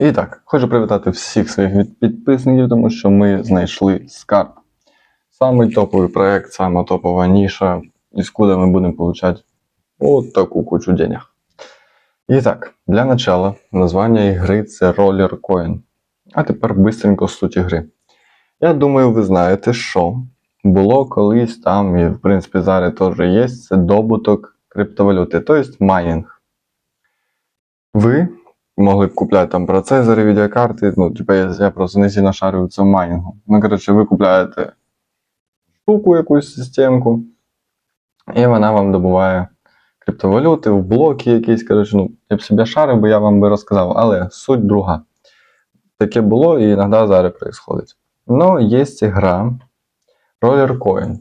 І так, хочу привітати всіх своїх підписників, тому що ми знайшли скарб. Самий топовий проект, сама топова ніша, із куди ми будемо получати от таку кучу денег. І так, для начала названня ігри це Roller Coin. А тепер бистренько суті гри. Я думаю, ви знаєте, що було колись там, і в принципі зараз теж є, це добуток криптовалюти, тобто майнінг. Ви могли б купляти там процесори, відеокарти. Ну, типу, я, я просто не сильно шарю цьому майнінгу. Ну, коротше, ви купляєте штуку, якусь системку, і вона вам добуває криптовалюти в блоки якісь. Коротше, ну, я б себе шарив, бо я вам би розказав, але суть друга. Таке було і іноді зараз відбувається. Ну, є гра Roller Coin.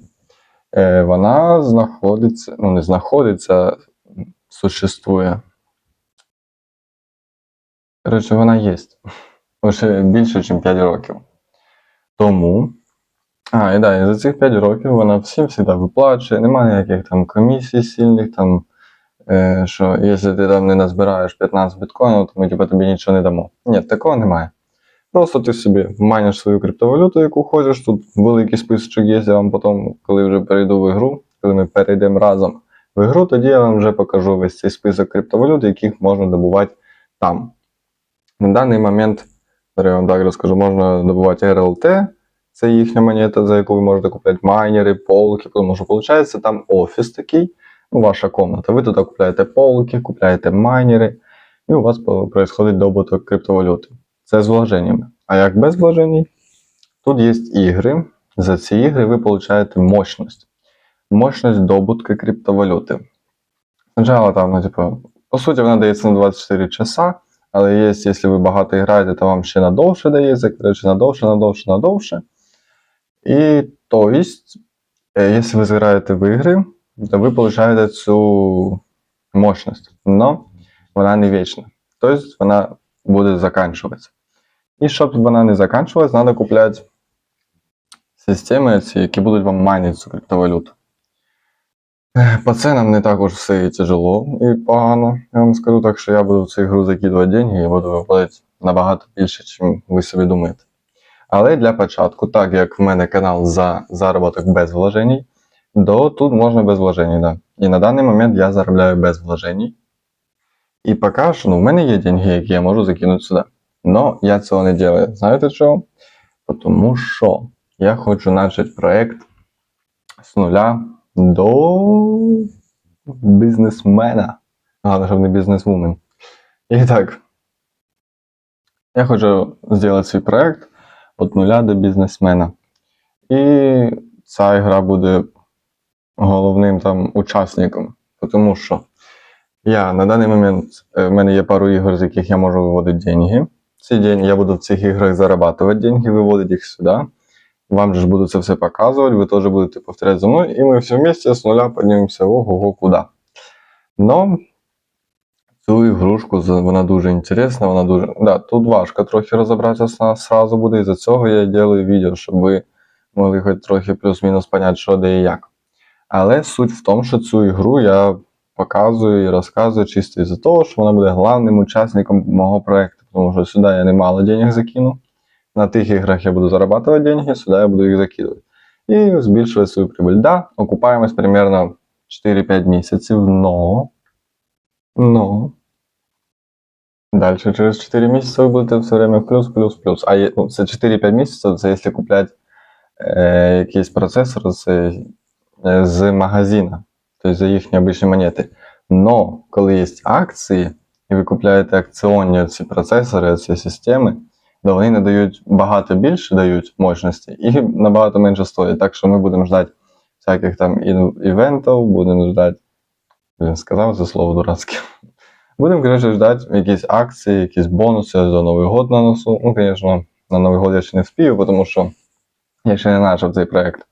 Е, вона знаходиться, ну не знаходиться, существує. Коротше, вона є. Вже більше, ніж 5 років. Тому. А, і да, і за цих 5 років вона всім завжди виплачує, немає ніяких там комісій сильних, там, е, що якщо ти там не назбираєш 15 біткоїнів, то ми типу, тобі нічого не дамо. Ні, такого немає. Просто ти собі майниш свою криптовалюту, яку хочеш. Тут великий списочок є, я вам потім, коли вже перейду в ігру, коли ми перейдемо разом в ігру, тоді я вам вже покажу весь цей список криптовалют, яких можна добувати там. На даний момент, я вам так розкажу, можна добувати RLT, це їхня монета, за яку ви можете купляти майнери, полки, тому що виходить там офіс такий, ну, ваша комната. Ви туди купляєте полки, купляєте майнери, і у вас відбувається добуток криптовалюти. Це з вложеннями. А як без вложень? Тут є ігри. За ці ігри ви получаєте мощність. Мощність добутки криптовалюти. Спочатку там, ну, типу, по суті, вона дається на 24 часа, але є, якщо ви багато граєте, то вам ще надовше дається, коротше, надовше, надовше, надовше. І то есть, е, якщо ви зіграєте в ігри, то ви получаєте цю мощність. Но вона не вічна. Тобто вона буде заканчуватися. І щоб вона не заканчувалась, треба купляти системи, які будуть вам майнити цю криптовалюту. По ценам не так уж все тяжело і погано. Я вам скажу так, що я буду в цю ігру закидувати деньги і буду виплатити набагато більше, ніж ви собі думаєте. Але для початку, так як в мене канал за заробіток без вложень, то тут можна без вложень, да. І на даний момент я заробляю без вложень. І поки що, ну, в мене є деньги, які я можу закинути сюди. Но я цього не делаю. Знаєте чого? Тому що я хочу почати проект з нуля до бізнесмена. Головне, щоб не бізнесвумен. І так. Я хочу зробити свій проект від нуля до бізнесмена. І ця гра буде головним там учасником. Тому що я на даний момент е, в мене є пару ігор, з яких я можу виводити деньги. Ці деньги я буду в цих іграх зарабатувати деньги, виводити їх сюди. Вам же буду це все показувати, ви теж будете повторяти за мною, і ми всі вместе з нуля піднімемося ого-го куди. Но цю ігрушку вона дуже інтересна, вона дуже. Да, тут важко трохи розібратися сразу буде, і за цього я роблю відео, щоб ви могли хоч трохи плюс-мінус поняти, що де і як. Але суть в тому, що цю ігру я показую і розказую чисто із-за того, що вона буде головним учасником мого проекту, тому що сюди я немало денег закину. На тих іграх я буду зарабатывать деньги, сюди я буду їх закидувати. І збільшувати свою прибыль. Да, окупаємось примерно 4-5 місяців, но. Но. Далі через 4 місяці ви будете все время в плюс, плюс, плюс. А є- ну, це 4-5 місяців, це якщо купляти е, якийсь процесор з, е, з магазина, тобто за їхні обичні монети. Но коли є акції, і ви купляєте акціонні ці процесори, ці системи, то вони не дають багато більше дають мощності і набагато менше стоять. Так що ми будемо ждати всяких там івентів, будемо ждати. Блін, сказав це слово дурацьке. Будемо, коротше, ждати якісь акції, якісь бонуси за Новий год на носу. Ну, звісно, на Новий год я ще не вспію, тому що я ще не почав цей проект.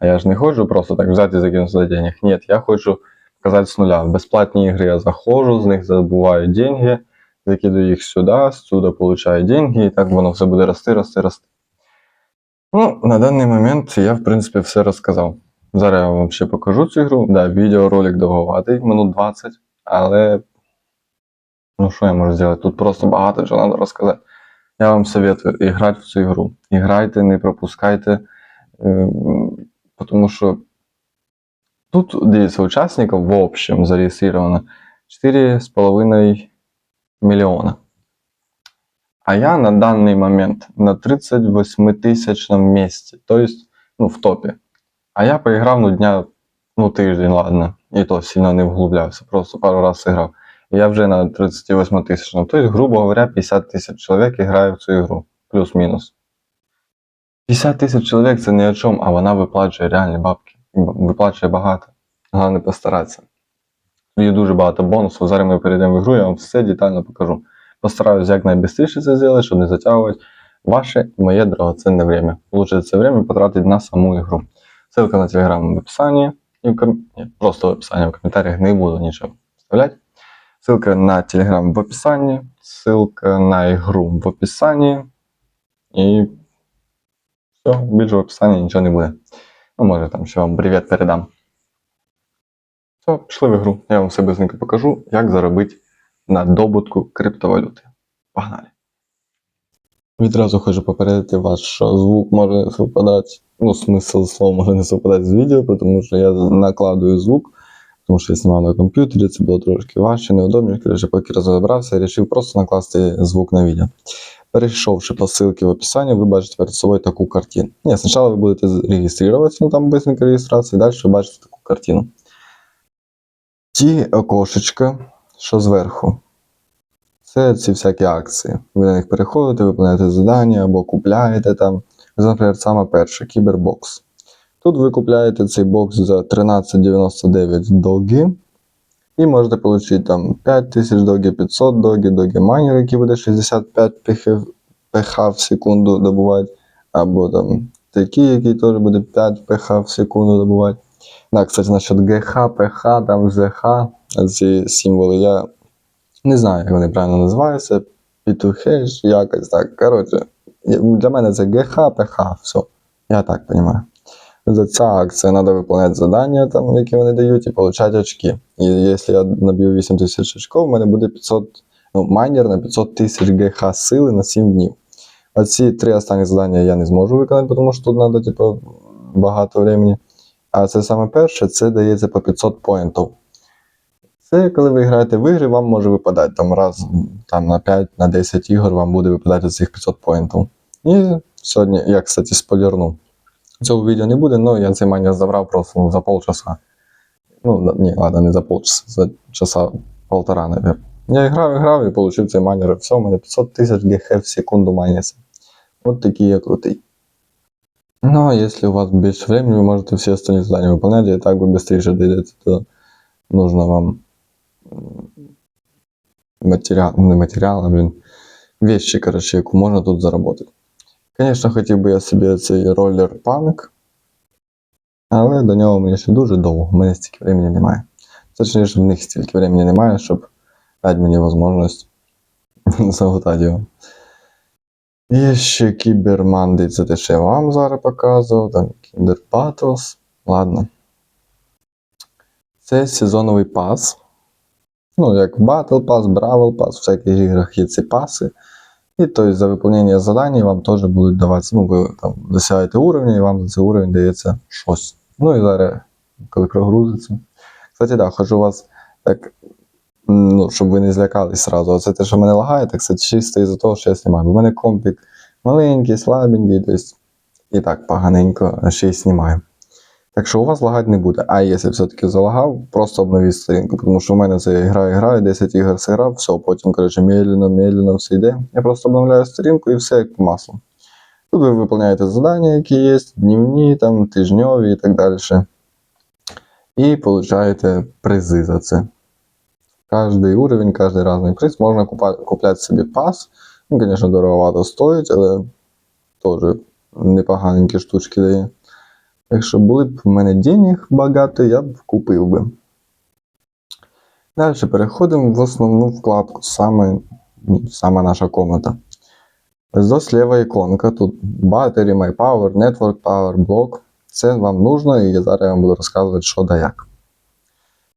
А я ж не хочу просто так взяти і закинути сюди денег. Ні, я хочу показати з нуля. В безплатні ігри я заходжу, з них забуваю деньги, закидаю їх сюди, сюди получаю деньги, і так воно все буде рости, рости, рости. Ну, на даний момент я, в принципі, все розказав. Зараз я вам ще покажу цю ігру. Да, відеоролик довговатий, минут 20, але Ну, що я можу зробити? Тут просто багато чого треба розказати. Я вам советую играть в цю ігру. Іграйте, не пропускайте. е, Тому що тут, дивіться, учасників в общем зареєстровано 4,5 мільйона. А я на даний момент на 38 тисячному місці, тобто ну, в топі. А я поіграв ну, дня, ну, тиждень, ладно, і то сильно не вглублявся, просто пару разів зіграв. І я вже на 38 тисячному. Тобто, грубо говоря, 50 тисяч чоловік грає в цю ігру. Плюс-мінус. 50 тисяч чоловік це ні о чому, а вона виплачує реальні бабки. Виплачує багато. Головне постаратися. Є дуже багато бонусів. Зараз ми перейдемо в ігру, я вам все детально покажу. Постараюсь як найбистріше це зробити, щоб не затягувати ваше і моє драгоценне время. Лучше це время потратити на саму ігру. Ссылка на телеграм в описании. И в ком... Нет, просто в описании, в комментариях не буду ничего вставлять. Ссылка на телеграм в описании. Ссылка на игру в описании. І все, більше в описанні нічого не буде. Ну, може там ще вам привіт передам. Все, пішли в ігру. Я вам все быстренько покажу, як заробити на добутку криптовалюти. Погнали! Відразу хочу попередити вас, що звук може совпадати, ну, смисл слова може не совпадати з відео, тому що я накладую звук, тому що я знімав на комп'ютері, це було трошки важче, неудобніше. Коротше, поки розібрався, я вирішив просто накласти звук на відео. Перейшовши по ссылке в описании, вы бачите перед собой такую картину. Нет, сначала вы будете регистрироваться, ну там быстренько регистрация, и дальше ви бачите таку картину. Ті окошечка, що зверху, це ці всякі акції. Ви на них переходите, виконуєте завдання або купляєте там. Ось, Наприклад, саме перше кібербокс. Тут ви купляєте цей бокс за 13,99 доги. І можете отримати там 5000 доги, 500 доги, доги майнер, який буде 65 пх, в секунду добувати. Або там такий, який теж буде 5 пх в секунду добувати. Да, кстати, насчет ГХ, ПХ, там ЗХ, ці символи я не знаю, як вони правильно називаються. P2Hash, якось так. Коротше, для мене це ГХ, ПХ, все. Я так розумію. За ця акція треба виконувати завдання, там, які вони дають, і отримати очки. І якщо я наб'ю 8 тисяч очків, у мене буде 500, ну, майнер на 500 тисяч ГХ сили на 7 днів. А ці три останні завдання я не зможу виконати, тому що тут треба, типу, багато времени. А це саме перше, це дається по 500 поінтів. Це коли ви граєте в ігри, вам може випадати там раз там, на 5, на 10 ігор вам буде випадати цих 500 поінтів. І сьогодні, я, кстати, спойлерну. Цього відео не буде, але я цей майнер забрав просто ну, за полчаса. Ну, ні, ладно, не за полчаса, за часа полтора, наверное. Я грав, грав і отримав цей майнер. Все, у мене 500 тисяч ГХ в секунду майниться. От такий я крутий. Ну, а если у вас больше времени, вы можете все остальные задания выполнять, и так вы быстрее дойдете туда. Нужно вам м, материал, не материал, а, блин, вещи, короче, яку можна тут заработати. Звісно, хотів би я собі цей роллер панк, але до нього мені ще дуже довго, в мене стільки времени немає. Точніше, в них стільки времени немає, щоб дати мені можливість залутати його. Є ще Кіберманди, це те, що я вам зараз показував, там Kinder Battles. Ладно. Це сезоновий пас. Ну, як Battle Pass, Brawl Pass, в всяких іграх є ці паси. І тобто за виконання завдань вам теж будуть даватися, ну, ви там досягаєте уровня, і вам за цей уровень дається щось. Ну і зараз, коли прогрузиться. Кстати, да, хочу вас так ну, щоб ви не злякались сразу. Оце те, що мене лагає, так це чисто із-за того, що я знімаю. В мене компік маленький, слабенький, тобто і так поганенько, ще й знімаю. Так що у вас лагати не буде. А якщо все-таки залагав, просто обновіть сторінку, тому що в мене це я граю, граю, 10 ігор зіграв, все, потім, коротше, медленно, медленно все йде. Я просто обновляю сторінку і все як по маслу. Тут ви виконуєте завдання, які є, днівні, там, тижньові і так далі. І получаєте призи за це Каждый уровень, каждый разный приз. Можно купа- купляти собі пас. Ну, звісно, дороговато стоїть, але теж непоганенькі штучки дає. Якщо були б в мене денег багато, я б купив би. Далі переходимо в основну вкладку, саме, ну, саме наша комната. Ось до сліва іконка. Тут Battery, My Power, Network Power, блок. Це вам нужно, і я зараз я вам буду розказувати, що да як.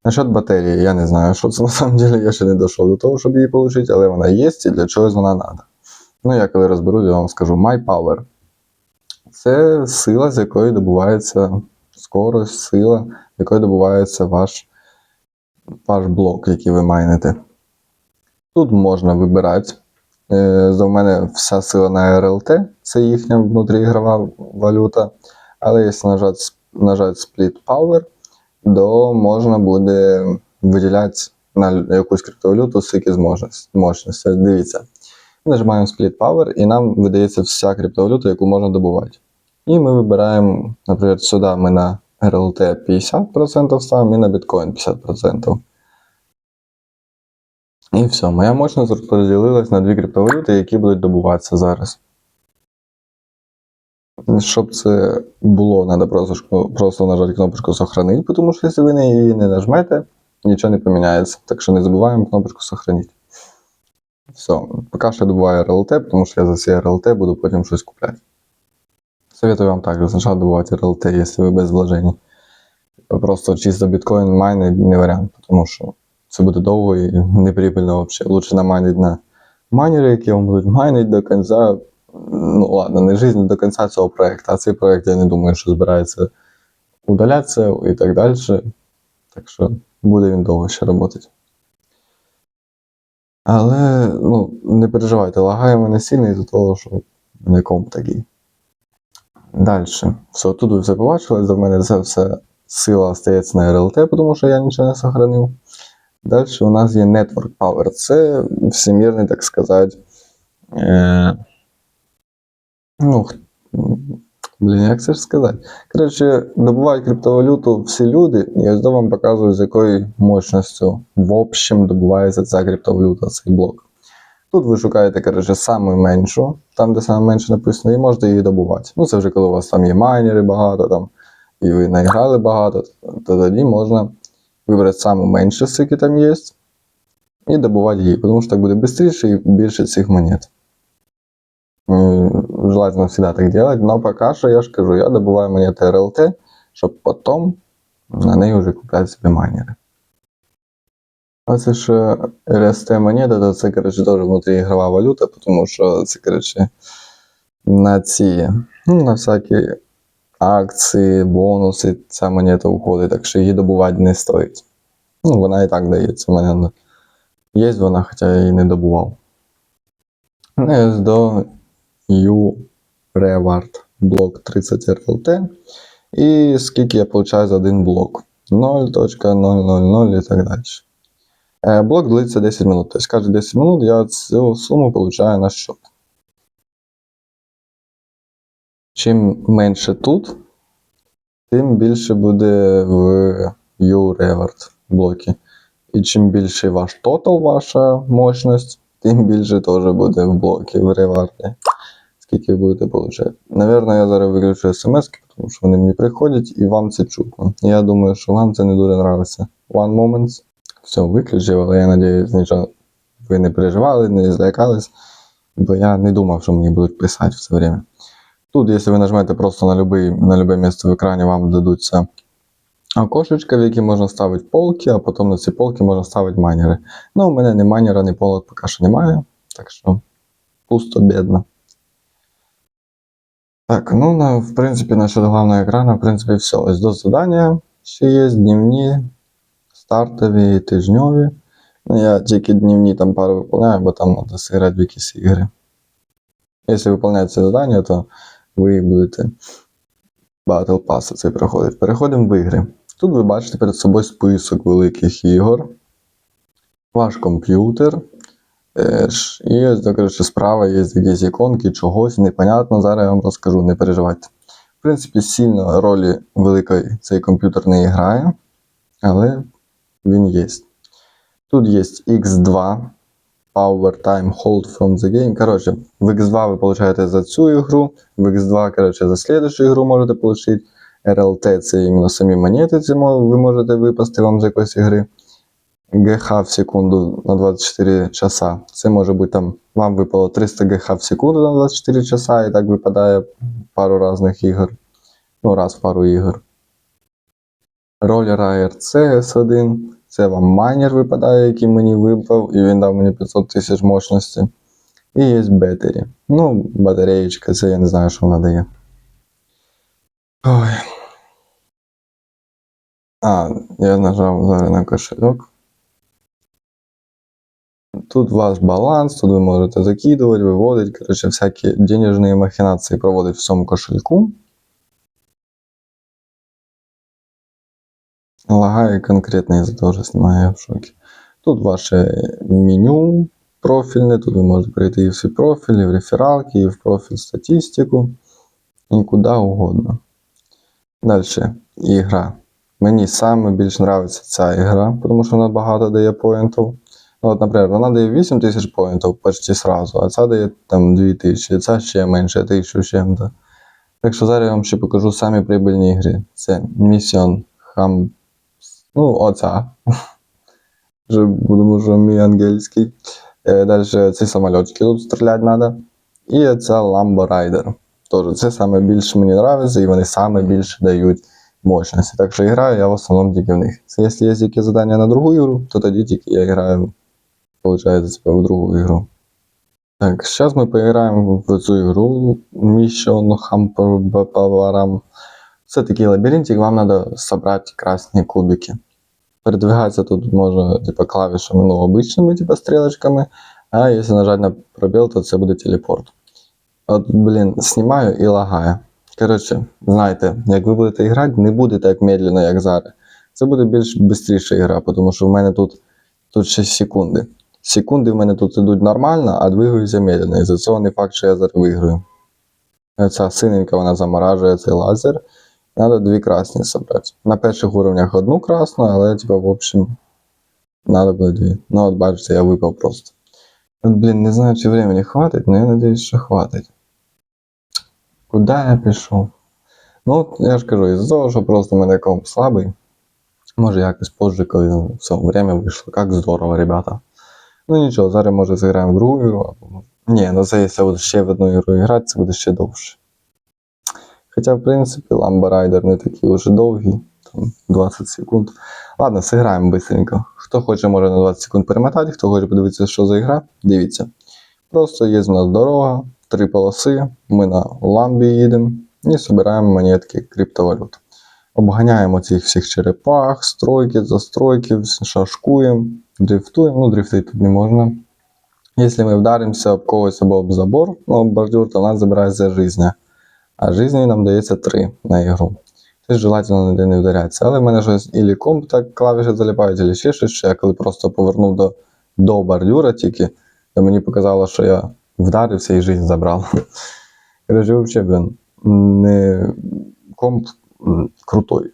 Насчет батареї, я не знаю, що це на самом деле, я ще не дійшов до того, щоб її отримати, але вона є і для чогось вона треба. Ну, я коли розберу, я вам скажу My Power. Це сила, з якої добувається скорость, сила, з якої добувається ваш, ваш блок, який ви майните. Тут можна вибирати. Е, За мене вся сила на RLT, це їхня внутріігрова валюта. Але якщо нажати, нажати Split Power, то можна буде виділяти на якусь криптовалюту скільки зможе мощності. Дивіться. Нажимаємо Split Power і нам видається вся криптовалюта, яку можна добувати. І ми вибираємо, наприклад, сюди ми на RLT 50% ставимо і на біткоін 50%. І все, моя мощність розподілилась на дві криптовалюти, які будуть добуватися зараз. Щоб це було, треба просто, просто нажати кнопочку Сохранить, тому що якщо ви її не нажмете, нічого не поміняється. Так що не забуваємо кнопочку Сохранить. Все, поки що добуваю RLT, тому що я за ці RLT буду потім щось купляти. Советую вам також сначала добувати RLT, якщо ви без вложень. Просто чисто біткоін майни не варіант, тому що це буде довго і неприбильно взагалі. Лучше намайнити на майнери, які вам будуть майнити до кінця. Ну ладно, не жизнь до кінця цього проекту, а цей проект я не думаю, що збирається удалятися і так далі. Так що буде він довго ще працювати. Але ну, не переживайте, лагає мене сильно із-за того, що не комп такий. Далі. Все, тут ви все побачили, за мене це все сила стається на RLT, тому що я нічого не сохранив. Далі у нас є Network Power. Це всемірний, так сказати. Е... Ну, блін, як це ж сказати? Коротше, добувають криптовалюту всі люди, і ось до вам показую, з якою мощністю в общем добувається ця криптовалюта, цей блок. Тут ви шукаєте, коротше, саму меншу, там, де саме менше написано, і можете її добувати. Ну, це вже коли у вас там є майнери багато, там, і ви наіграли багато, то тоді можна вибрати саму меншу, скільки там є, і добувати її, тому що так буде швидше і більше цих монет М, Желательно всегда так делать, но пока что я же скажу, я добываю монеты RLT, чтобы потом на неї вже купляти собі майнери. А це ж RST монета, то це, коротше, теж внутріігрова валюта, тому що це, коротше, на ці, ну, на всякі акції, бонуси ця монета входить, так що її добувати не стоїть. Ну, вона і так дається. У мене є вона, хоча я її не добував. Ну, і ось до U Reward блок 30 RLT. І скільки я получаю за один блок? 0.000 і так далі. Е, Блок длиться 10 минут. Тобто кожні 10 минут я цю суму получаю на счет. Чим менше тут, тим більше буде в U-Reward блокі. І чим більше ваш тотал, ваша мощність, тим більше теж буде в блокі в реварді. Скільки ви будете получати. Наверно, я зараз виключу смс, тому що вони мені приходять і вам це чутно. Я думаю, що вам це не дуже нравиться. One moment. Все, виключив, але я надіюсь, нічого ви не переживали, не злякались, бо я не думав, що мені будуть писати все время. Тут, якщо ви нажмете просто на любе, на любе місце в екрані, вам дадуться окошечка, в які можна ставити полки, а потім на ці полки можна ставити майнери. Ну, у мене ні майнера, ні полок поки що немає, так що пусто, бідно. Так, ну, на, в принципі, насчет главного екрану, в принципі, все. Ось до задання ще є дневні, стартові і тижньові. Ну, я тільки дневні там пару виконаю, бо там треба зіграти в якісь ігри. Якщо виконуєте це завдання, то ви будете Battle Pass цей проходить. Переходимо в ігри. Тут ви бачите перед собою список великих ігор, ваш комп'ютер. І ось, коротше, справа є якісь іконки, чогось непонятно. Зараз я вам розкажу, не переживайте. В принципі, сильно ролі великої цей комп'ютер не грає, але він є. Тут є X2, Power Time Hold from the Game. Коротше, в X2 ви получаєте за цю ігру, в X2, коротше, за слідчу ігру можете отримати. RLT це іменно самі монети, ви можете випасти вам з якоїсь ігри. ГХ в секунду на 24 часа. Це може бути там, вам випало 300 ГХ в секунду на 24 часа, і так випадає пару різних ігор. Ну, раз в пару ігор. Roller ARC S1. Це вам майнер випадає, який мені випав, і він дав мені 500 тисяч мощності. І є бетері. Ну, батареєчка, це я не знаю, що вона дає. Ой. А, я нажав зараз на кошельок. Тут ваш баланс, тут ви можете закидувати, виводити, коротше, всякі денежні махінації проводить в цьому кошельку. Лагає конкретно із-за того, що знімаю в шокі. Тут ваше меню профільне, тут ви можете прийти і в свій профіль, і в рефералки, і в профіль статистику, і куди угодно. Далі, ігра. Мені саме подобається ця ігра, тому що вона багато дає поінтів. Ну, от, наприклад, вона дає 8 тисяч поінтів почти сразу, а ця дає там 2 тисячі, ця ще менше, 1000 з чим-то. Так що зараз я вам ще покажу самі прибильні ігри. Це Mission Ham. Ну, оця. Будемо що мій ангельський. Е, Далі ці самольотики тут стріляти треба. І це Lambo Rider. Тоже це саме більше мені подобається, і вони саме більше дають мощності. Так що граю я в основному тільки в них. Якщо є якісь завдання на другу ігру, то тоді тільки я граю, виходить, в другу ігру. Так, зараз ми поіграємо в цю ігру Mission Hamper Це такий лабіринтик, вам треба зібрати красні кубики. Передвигатися тут можна типа, клавішами, ну, обичними, типа, стрілочками, а якщо нажати на пробіл, то це буде телепорт. От, блін, знімаю і лагає. Коротше, знаєте, як ви будете грати, не буде так медленно, як зараз. Це буде більш швидша гра, тому що в мене тут, тут ще секунди. Секунди в мене тут йдуть нормально, а двигаюся медленно. І за цього не факт, що я зараз виграю. Ця синенька вона заморажує цей лазер. Надо дві красні зібрати. На перших уровнях одну красну, але, типа, в общем, надо буде дві. Ну, от бачите, я випав просто. От, блін, не знаю, чи времени хватить, але я надіюсь, що хватить. Куди я пішов? Ну, от я ж кажу, із-за того, що просто в мене комп слабий. Може якось позже, коли все, время вийшло. Як здорово, ребята. Ну нічого, зараз може зіграємо в другу ігру, або. Ні, ну це якщо буду ще в одну ігру грати, це буде ще довше. Хоча, в принципі, Lambo Rider не такий уже довгий, там 20 секунд. Ладно, зіграємо быстренько. Хто хоче, може на 20 секунд перемотати, хто хоче подивитися, що за ігра, дивіться. Просто є в нас дорога, три полоси, ми на ламбі їдемо і збираємо монетки криптовалют. Обганяємо цих всіх черепах, стройки, застройки, шашкуємо, дрифтуємо. Ну, дрифти тут не можна. Якщо ми вдаримося об когось або об забор, ну, об бордюр, то нас забирається життя. А життя нам дається 3 на ігру. Це желательно ніде не вдарятися. Але в мене щось ілі комп так клавіші заліпають, ілі ще щось, що я коли просто повернув до, до бордюра тільки, то мені показало, що я вдарився і життя забрав. Короче, взагалі, блін, не комп крутой.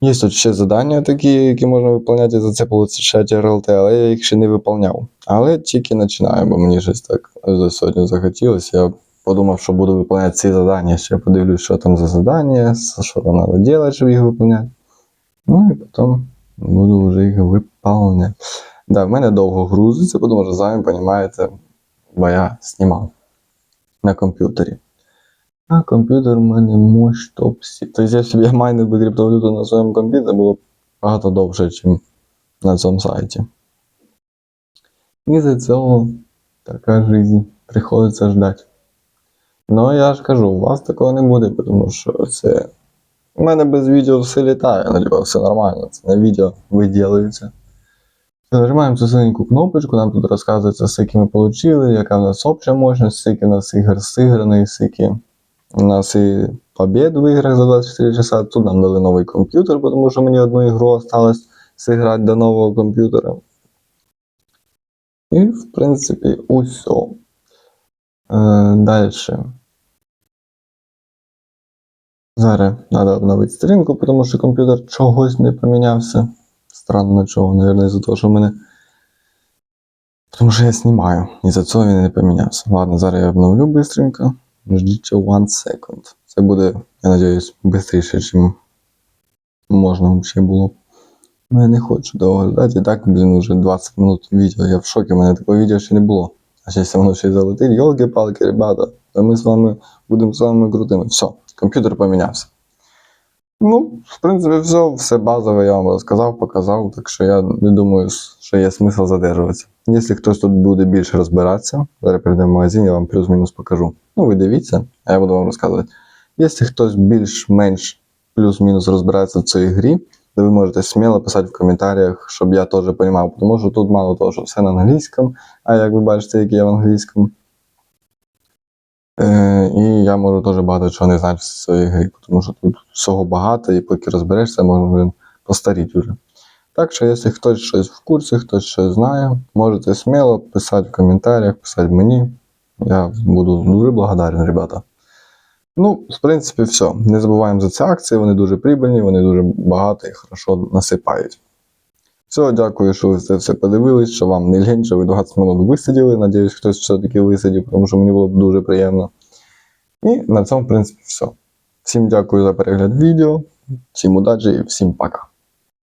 Є ще завдання такі, які можна виконувати, за це получати РЛТ, але я їх ще не виконував. Але тільки починаю, бо мені щось так за сьогодні захотілося. Я подумав, що буду виконувати ці завдання. Ще подивлюсь, що там за завдання, що там треба робити, щоб їх виконати. Ну і потім буду вже їх виконувати. Да, в мене довго грузиться, тому що самі розумієте, бо я знімав на комп'ютері. А комп'ютер у мене мощ топсі. Тобто, якщо б я майнив би криптовалюту на своєму комп'ютері, було б багато довше, ніж на цьому сайті. І за цього така жизнь. Приходиться ждати. Ну, я ж кажу, у вас такого не буде, тому що це. У мене без відео все літає, ну, типа, все нормально. Це на відео виділюється. Нажимаємо цю синеньку кнопочку, нам тут розказується, скільки ми отримали, яка в нас обща мощність, скільки у нас ігор зіграних, скільки у нас і побід в іграх за 24 часа. Тут нам дали новий комп'ютер, тому що мені одну ігру осталось зіграти до нового комп'ютера. І, в принципі, усе. Е, Далі. Зараз треба обновити сторінку, тому що комп'ютер чогось не помінявся. Странно чого, мабуть, із-за того, що в мене. Тому що я знімаю, і за цього він не помінявся. Ладно, зараз я обновлю быстренько. Ждіть one second. Це буде, я надіюсь, швидше, ніж можна ще було. Ну, я не хочу довго ждати. І так, блін, вже 20 минут відео. Я в шокі, у мене такого відео ще не було. А ще воно ще й залетить, йолки-палки, ребята, Та ми з вами будемо з вами крутими. Все, комп'ютер помінявся. Ну, в принципі, все, все базове я вам розказав, показав, так що я не думаю, що є смисл задержуватися. Якщо хтось тут буде більше розбиратися, зараз перейдемо в магазин, я вам плюс-мінус покажу. Ну, ви дивіться, а я буду вам розказувати. Якщо хтось більш-менш плюс-мінус розбирається в цій грі, то ви можете сміло писати в коментарях, щоб я теж розумів, тому що тут мало того, що все на англійському, а як ви бачите, як я в англійському. Е, і я можу теж багато чого не знати в своїй грі, тому що тут всього багато, і поки розберешся, можна постаріти вже. Так що, якщо хтось щось в курсі, хтось щось знає, можете сміло писати в коментарях, писати мені. Я буду дуже благодарен, ребята. Ну, в принципі, все. Не забуваємо за ці акції, вони дуже прибильні, вони дуже багато і хорошо насипають. Все, дякую, що ви це все подивились, що вам не лень, що ви 20 минут висиділи. Надіюсь, хтось все-таки висидів, тому що мені було б дуже приємно. І на цьому, в принципі, все. Всім дякую за перегляд відео, всім удачі і всім пока.